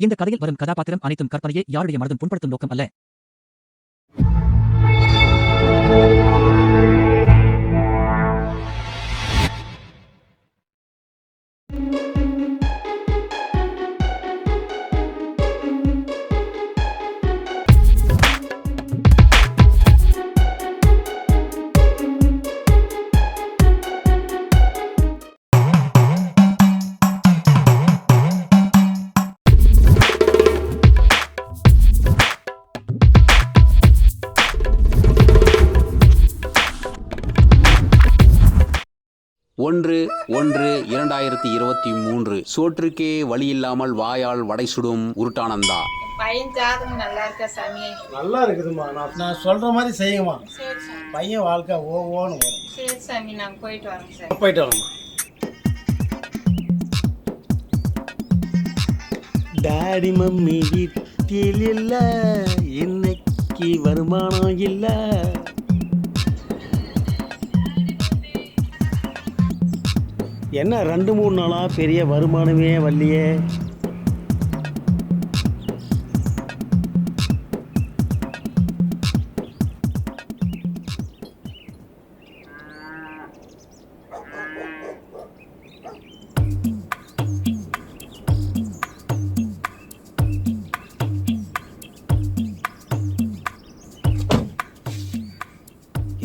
இந்த கதையில் வரும் கதாபாத்திரம் அனைத்தும் கற்பனையே யாருடைய மனதும் புண்படுத்தும் நோக்கம் அல்ல. ஒன்று ஒன்று இரண்டாயிரத்தி இருபத்தி மூன்று. சோற்றுக்கே வழியில்லாமல் வாயால் வடை சுடும் உருட்டானந்தா. பையன் ஜாதகம் நல்லா இருக்கா சாமி? நல்லா இருக்குதும்மா. நான் நான் சொல்ற மாதிரி சரி சாமி. பையன் வாழ்க்கை ஓ ஓன்னு வரும். சரி சாமி நான் போயிட்டு வரேன் சார். போயிட்டு வரேம்மா. டாடி மம்மி வீட்டில் இல்ல. இன்னைக்கு வருமானம் இல்ல. என்ன ரெண்டு மூணு நாளா பெரிய வருமானமே வரலையே?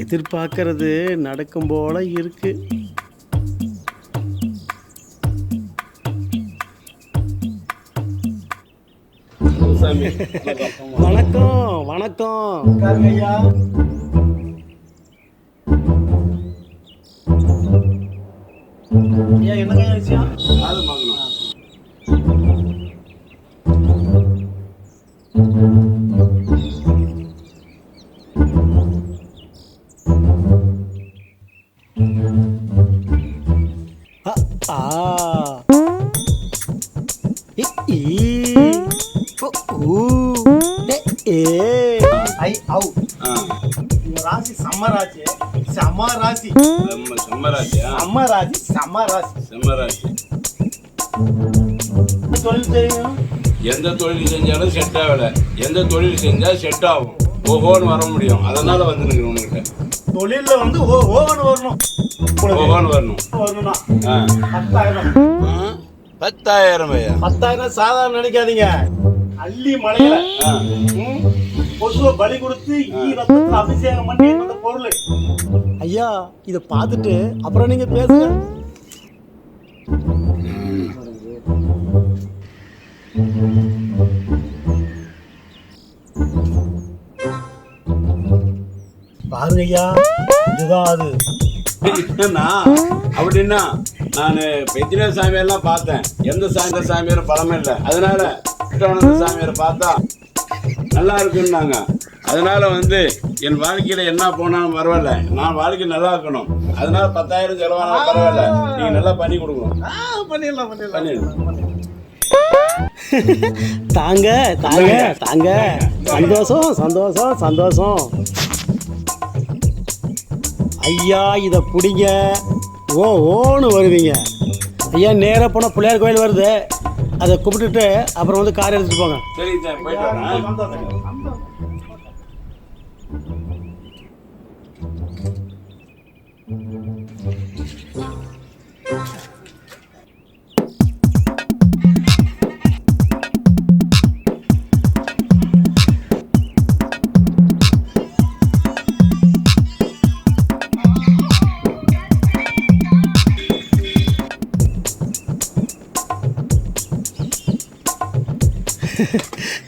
எதிர்பார்க்கறது நடக்கும் போல இருக்கு. வணக்கம் வணக்கம். என்னங்க விஷயம் ஆ ஆ. இ ஈ. உ ஊ ஏ ஐ ஔ இந்த ராசி செம்ம ராசி செம்ம ராசி செம்ம ராசி செம்ம ராசி தொழில் தெரியும் எந்த தொழில் செஞ்சாலும் செட் ஆகல. எந்த தொழில் செஞ்சா செட் ஆகும். ஓஹோன்னு வர முடியும். அதனால வந்து நிற்கிறேன் உங்ககிட்ட. தொழில்ல வந்து ஓ ஓவன் வரணும். ஓஹோன்னு வரணும். வரணும்னா. பத்தாயிரம். பத்தாயிரம் பத்தாயிரம் சாதாரண நினைக்காதீங்க அள்ளி மலையில கொசுவை பலி கொடுத்து ஈ ரத்தத்துல அபிஷேகம் பண்ணி பொருள். ஐயா இத பார்த்துட்டு அப்புறம் நீங்க பேசுங்க. பாருங்க ஐயா இதுதான் அது. அப்படின்னா நான் பெத்திர சாமியெல்லாம் பார்த்தேன். எந்த சாமி சாமியாரும் பழமே இல்லை. அதனால கிருஷ்ணானந்த சாமியாரை பார்த்தா நல்லா இருக்குன்னாங்க. அதனால வந்து என் வாழ்க்கையில என்ன போனாலும் பரவாயில்ல. நான் வாழ்க்கை நல்லா இருக்கணும். அதனால பத்தாயிரம் செலவானாலும் பரவாயில்ல. நீங்க நல்லா பண்ணி கொடுக்கணும். பண்ணிடலாம் பண்ணிடலாம். தாங்க தாங்க தாங்க. சந்தோஷம் சந்தோஷம் சந்தோஷம். ஐயா இதை பிடிங்க. ஓ ஓன்னு வருவீங்க. ஐயா நேராக போனால் பிள்ளையார் கோயில் வருது. அதை கும்பிட்டுட்டு அப்புறம் வந்து கார் எடுத்துட்டு போங்க.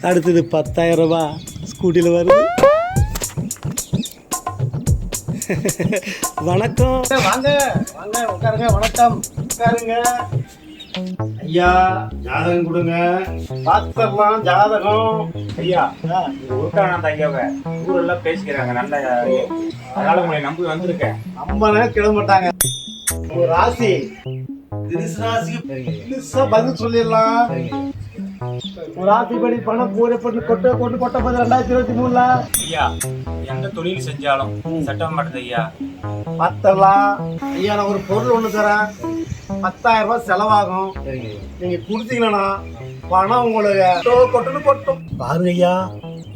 அடுத்தது பத்தாயிரம் ரூபாய் ஸ்கூட்டியில் வருது. வணக்கம். வாங்க வாங்க உட்காருங்க வணக்கம் உட்காருங்க. ஐயா ஜாதகம் கொடுங்க. பார்த்துடலாம் ஜாதகம். ஐயா உருட்டானந்த ஐயாவை. ஊரெல்லாம் பேசிக்கிறாங்க நல்ல அதனால உங்களை நம்பி வந்திருக்கேன். ரொம்ப நேரம் கிளம்ப மாட்டாங்க. ஒரு ராசி. பெருசா பதில் சொல்லிடலாம். படி பணம் கூட பண்ணி கொட்ட கொண்டு கொட்ட போது ரெண்டாயிரத்தி இருபத்தி மூணுல. ஐயா எந்த தொழில் செஞ்சாலும் சட்டம் மாட்டது ஐயா. பத்தலாம் ஐயா நான் ஒரு பொருள் ஒண்ணு தரேன். பத்தாயிரம் ரூபாய் செலவாகும். நீங்க கொடுத்தீங்கன்னா பணம் உங்களுக்கு கொட்டோ கொட்டுன்னு கொட்டும். பாருங்க ஐயா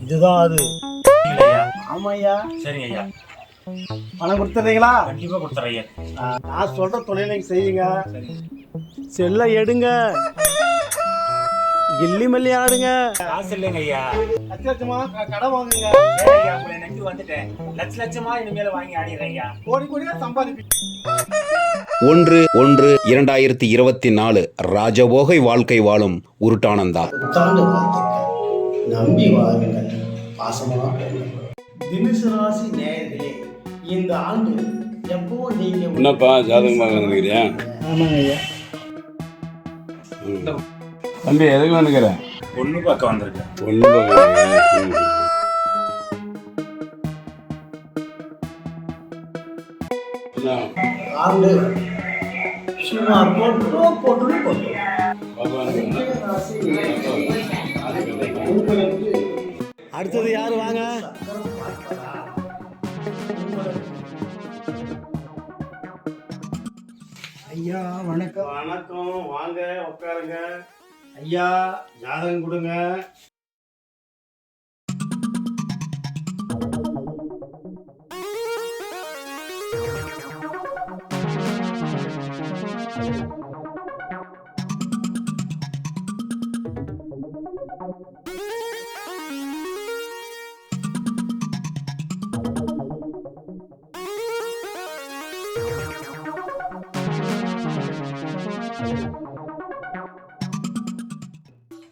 இதுதான் அது. ஐயா. ஆமா ஐயா. சரிங்க ஐயா. பணம் கொடுத்துறீங்களா? கண்டிப்பா கொடுத்துறேன் ஐயா. நான் சொல்ற தொழில் நீங்க செய்யுங்க. செல்ல எடுங்க. கில்லி மல்லி ஆடுங்க. காசு இல்லைங்க ஐயா. லட்ச லட்சமா? க- கடன் வாங்குங்க. ஐயா உங்களை நம்பி வந்துட்டேன். லட்ச லட்சமா இனிமேல வாங்கி ஆடிடுறேன் ஐயா. கோடி கோடியா சம்பாதிப்பீங்க ஒன்று ஒன்று இரண்டாயிரத்தி இருபத்தி நாலு ராஜபோகை வாழ்க்கை வாழும் உருட்டானந்தா. நம்பி வாருங்கள் பாசமாக தினுசு ராசி நேயர்களே இந்த ஆண்டு எப்போ நீங்க என்னப்பா ஜாதகம் பார்க்க வந்துக்கிறியா ஆமாங்க ஐயா. தம்பி எதுக்கு வந்துக்கிறேன் பொண்ணு பார்க்க வந்திருக்கேன். ஒன்றும் பார்க்க? ஆண்டு போட்டு. போட்டு போட்டு. அடுத்தது யாரு வாங்க? ஐயா வணக்கம். வணக்கம். வாங்க உட்காருங்க. ஐயா ஜாதகம் கொடுங்க.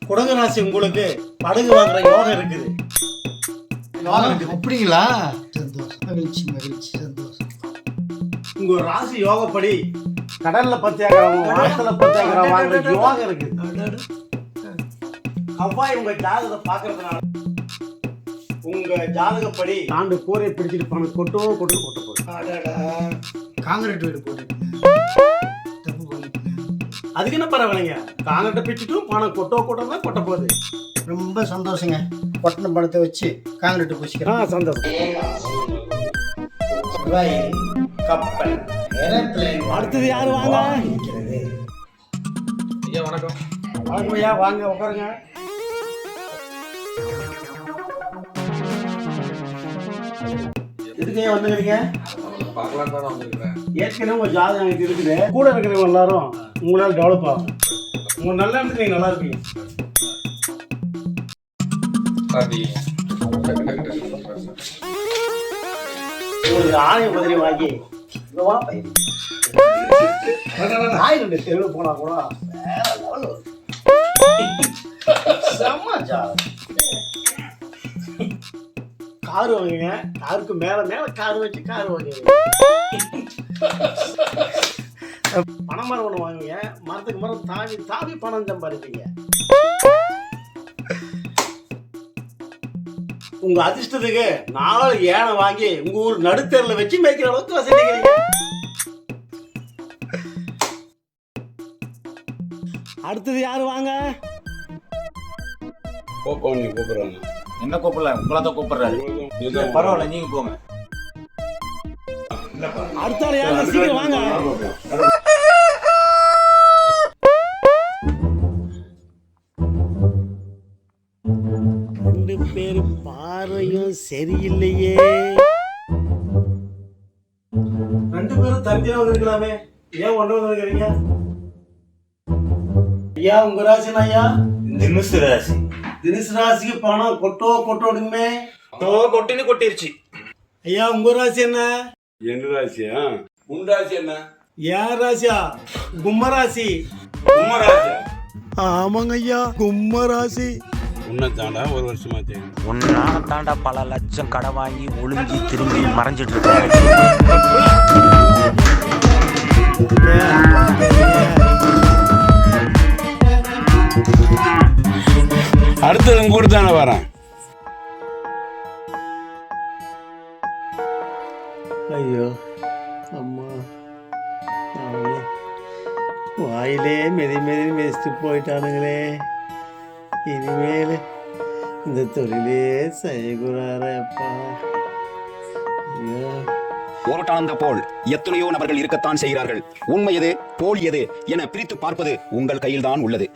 குடக ராசி உங்களுக்கு படகு வாங்குற யோகம் இருக்குது. யோகம் இருக்குது. அப்படிங்களா? சந்தோஷம் மகிழ்ச்சி மகிழ்ச்சி சந்தோஷம். உங்க ராசி யோகப்படி கடல்ல பத்தியாகிரம் வானத்துல பத்தியாகிரம் வாங்குற யோகம் இருக்குது. அவ்வாய் உங்க ஜாதகத்தை பாக்குறதுனால உங்க ஜாதகப்படி ஆண்டு கூரை பிடிச்சிட்டு பணம் கொட்டோ கொட்டு கொட்ட போகுது. காங்கிரீட் வீடு பண்ணிட்டீங்க அதுக்கு என்ன பரவாயில்லைங்க? காங்கிட்ட பிச்சுட்டும் பணம் கொட்டோ கொட்டோ தான் கொட்ட போகுது. ரொம்ப சந்தோஷங்க. கொட்டின பணத்தை வச்சு காங்கிரீட் பூசிக்கிறேன் சந்தோஷம். கப்பல் அடுத்தது யாரு வாங்க? இருக்கிறது. வாங்க ஐயா வாங்க உட்காருங்க. எதுக்கு வந்துக்கிறீங்க ஏற்கனவே உங்க ஜாதகம் எனக்கு இருக்குது. கூட இருக்கிறவங்க எல்லாரும் உங்களால டெவலப் ஆகும் உங்க நல்ல இடத்துல நீங்க நல்லா இருப்பீங்க உங்களுக்கு ஆணைய பதிரி வாங்கி. நாய் ரெண்டு தெருவில் போனா கூட. கார் வாங்குங்க. காருக்கு மேல மேல கார் வச்சு கார் வாங்குவீங்க பனை மரம் ஒன்று வாங்குவீங்க மரத்துக்கு மரம் தாவி தாவி பணம் சம்பாதிப்பீங்க உங்க அதிர்ஷ்டத்துக்கு நாலு ஏனை வாங்கி உங்க ஊர் நடுத்தெருல வச்சு மேய்க்கிற அளவுக்கு வசதிக்கிறீங்க அடுத்தது யாரு வாங்க நீ கூப்பிடுறாங்க என்ன கூப்பிடல உங்களை தான் கூப்பிடுறாரு பரவாயில்ல நீங்க போங்க அடுத்த ஆள் யாரு சீக்கிரம் வாங்க பேரு பார்வையும் சரியில்லையே. ரெண்டு பேரும் தனியா வந்திருக்கலாமே. ஏன் ஒன்று வந்திருக்கிறீங்க? ஐயா உங்க ராசினா ஐயா? தினுசு ராசி. தினுசு ராசிக்கு பணம் கொட்டோ கொட்டோடுமே. தோ கொட்டின்னு கொட்டிருச்சு. ஐயா உங்க ராசி என்ன? என்ன ராசியா? உன் ராசி என்ன? ஏன் ராசியா? கும்ம ராசி உம்ம ராசியா ஆமாங்க ஐயா கும்ம ராசி உன்னை தாண்டா ஒரு வருஷமா தெரியும் உன்னால தாண்டா பல லட்சம் கடன் வாங்கி ஒளிஞ்சி திரும்பி மறைஞ்சிட்டு இருக்கேன் அடுத்தது உங்க கூட தானே வரேன். ஐயோ அம்மா. வாயிலே மெதி மெதி மெதிச்சுட்டு போயிட்டானுங்களே. இனிமேல் இந்த தொழிலே செய்யக்கூடாரப்பா ஐயோ. போல் எத்தனையோ நபர்கள் இருக்கத்தான் செய்கிறார்கள். உண்மை எது போல் எது என பிரித்து பார்ப்பது உங்கள் கையில்தான் உள்ளது.